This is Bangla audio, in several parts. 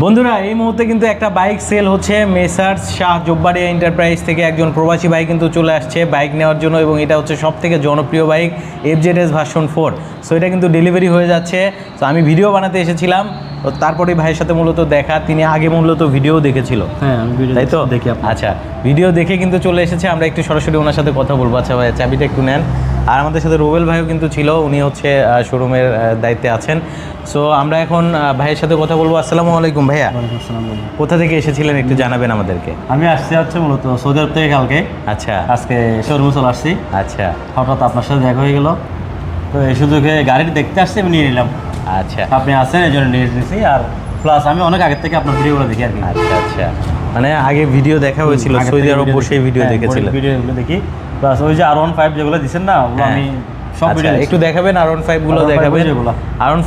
বন্ধুরা এই মুহূর্তে কিন্তু একটা বাইক সেল হচ্ছে মেসার্স শাহ জব্বারিয়া এন্টারপ্রাইজ থেকে একজন প্রবাসী ভাই কিন্তু চলে আসছে বাইক নেওয়ার জন্য এবং এটা হচ্ছে সব থেকে জনপ্রিয় bike F Z S version four so এটা কিন্তু ডেলিভারি হয়ে যাচ্ছে। তো আমি ভিডিও বানাতে এসেছিলাম। তো তারপরে ভাইয়ের সাথে মূলত দেখা। তিনি আগে মূলত ভিডিও দেখেছিল। হ্যাঁ তাই তো? দেখি আচ্ছা ভিডিও দেখে কিন্তু চলে এসেছে। আমরা একটু সরাসরি ওনার সাথে কথা বলব। আচ্ছা ভাই চাবিটা একটু নেন। আর আমাদের সাথে রোবেল ভাইও কিন্তু ছিল উনি হচ্ছে শোরুমের দায়িত্বে আছেন। সো আমরা এখন ভাইয়ের সাথে কথা বলব। আসসালামু আলাইকুম ভাইয়া। কোথা থেকে এসেছিলেন একটু জানাবেন আমাদেরকে? আমি আসছি হচ্ছে মূলত সৌদি আরব থেকে কালকে। আচ্ছা। আজকে শোরুমে চলে আসছি। আচ্ছা। হঠাৎ আপনার সাথে দেখা হয়ে গেল। তো এই সুযোগে গাড়িটি দেখতে আসছি আমি নিয়ে নিলাম। আচ্ছা। আপনি আসেন এই জন্য নিয়ে নিয়েছি আর প্লাস আমি অনেক আগের থেকে আপনার ভিডিওগুলো দেখি আর কি। আচ্ছা আচ্ছা। মানে আগে ভিডিও দেখা হয়েছিল সৌদি আরব বসে ভিডিও দেখেছিলেন ভিডিওগুলো দেখি। প্লাস ওই যে আর ওয়ান ফাইভ যেগুলো দিচ্ছেন না ওগুলো হ্যাঁ। আমি সব আচ্ছা, ভিডিও একটু দেখাবেন আর দেখাবেন?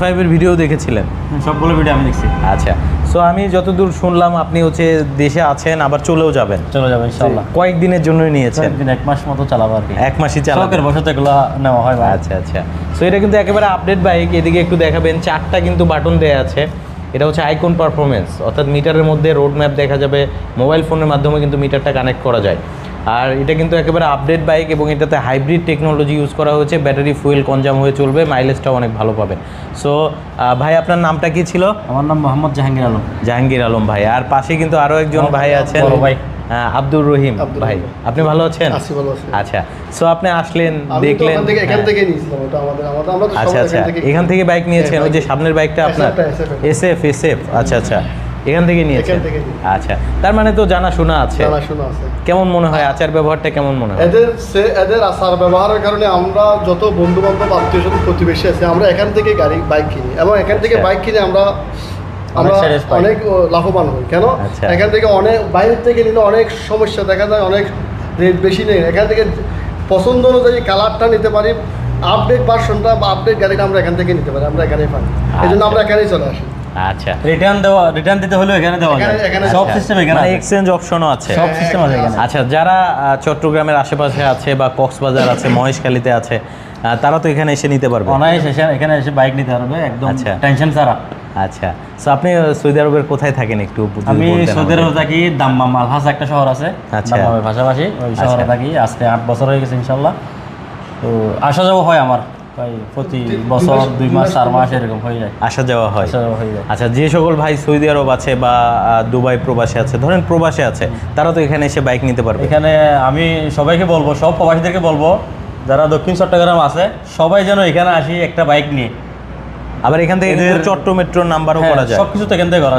ফাইভের ভিডিও দেখেছিলেন? সবগুলো ভিডিও আমি দেখছি। আচ্ছা সো আমি যতদূর শুনলাম আপনি হচ্ছে দেশে আছেন আবার চলেও যাবেন। চলে যাবে ইনশাল্লাহ কয়েকদিনের জন্যই নিয়েছেন। এক মাস মতো চালাবো আর কি। এক মাসই চালাবেন। শখের বসে তো এগুলো নেওয়া হয় আচ্ছা আচ্ছা। সো এটা কিন্তু একেবারে আপডেট বাইক এদিকে একটু দেখাবেন চারটা কিন্তু বাটন দেয়া আছে। এটা হচ্ছে আইকন পারফরমেন্স অর্থাৎ মিটারের মধ্যে রোড ম্যাপ দেখা যাবে মোবাইল ফোনের মাধ্যমে কিন্তু মিটারটা কানেক্ট করা যায়। আর এটা কিন্তু একেবারে আপডেট বাইক এবং এটাতে হাইব্রিড টেকনোলজি ইউজ করা হয়েছে ব্যাটারি ফুয়েল কনজাম হয়ে চলবে মাইলেজটাও অনেক ভালো পাবেন সো ভাই আপনার নামটা কি ছিল? আমার নাম মোহাম্মদ জাহাঙ্গীর আলম। জাহাঙ্গীর আলম ভাই আর পাশে কিন্তু আরও একজন ভাই আছেন। ভাই। হ্যাঁ, আব্দুর রহিম ভাই আপনি ভালো আছেন? আচ্ছা সো আপনি আসলেন দেখলেন হ্যাঁ। আচ্ছা আচ্ছা এখান থেকে বাইক নিয়েছেন ওই যে সামনের বাইকটা আপনার। এসএফ এসএফ আচ্ছা আচ্ছা। এখান থেকে নিয়েছেন আচ্ছা তার মানে তো জানা শোনা আছে। কেমন মনে হয়? আচার ব্যবহারটা কেমন মনে হয়? এদের সে এদের আচার ব্যবহারের কারণে আমরা যত বন্ধু বান্ধব আত্মীয় স্বজন প্রতিবেশী আছে আমরা এখান থেকে গাড়ি বাইক কিনি। এবং এখান থেকে আচ্ছা। বাইক কিনে আমরা আমরা। অনেক লাভবান হই। কেন? আচ্ছা। এখান থেকে অনেক বাইরের থেকে নিলে অনেক সমস্যা দেখা যায় অনেক রেট বেশি নেই। এখান থেকে পছন্দ অনুযায়ী কালারটা নিতে পারি আপডেট ভার্সনটা বা আপডেট গাড়িটা আমরা এখান থেকে নিতে পারি আমরা এখানেই পাই। এই জন্য আমরা এখানেই চলে আসি। আচ্ছা। রিটার্ন দেওয়া রিটার্ন দিতে হলেও এখানে দেওয়া যায় সব আচ্ছা। সিস্টেম এখানে মানে আছে। এক্সচেঞ্জ অপশনও আছে। সব সিস্টেম আছে এখানে। আচ্ছা যারা চট্টগ্রামের আশেপাশে আছে বা কক্সবাজার আছে মহেশখালীতে আছে তারা তো এখানে এসে নিতে পারবে। অনায়াস এসে এখানে এসে বাইক নিতে পারবে একদম আচ্ছা। টেনশন ছাড়া। আচ্ছা। সো আপনি সৌদি আরবের কোথায় থাকেন একটু আমি সৌদি আরবে থাকি দাম্মাম আলহাস একটা শহর আছে। আচ্ছা। পাশাপাশি ওই আচ্ছা। শহরে থাকি। আজকে আট বছর হয়ে গেছে ইনশাল্লাহ। তো আসা যাওয়া হয় আমার। প্রতি বছর দুই মাস চার মাস এরকম হয়ে যায়। আসা যাওয়া হয়। আচ্ছা যে সকল ভাই সৌদি আরব আছে বা দুবাই প্রবাসে আছে ধরেন প্রবাসে আছে তারা তো এখানে এসে বাইক নিতে পারবে। এখানে আমি সবাইকে বলব সব প্রবাসীদেরকে বলব যারা দক্ষিণ চট্টগ্রাম আছে সবাই যেন এখানে আসি একটা বাইক নিয়ে। আবার এখান থেকে চট্ট মেট্রোর নাম্বারও করা যায়। সবকিছু তো এখান থেকে করা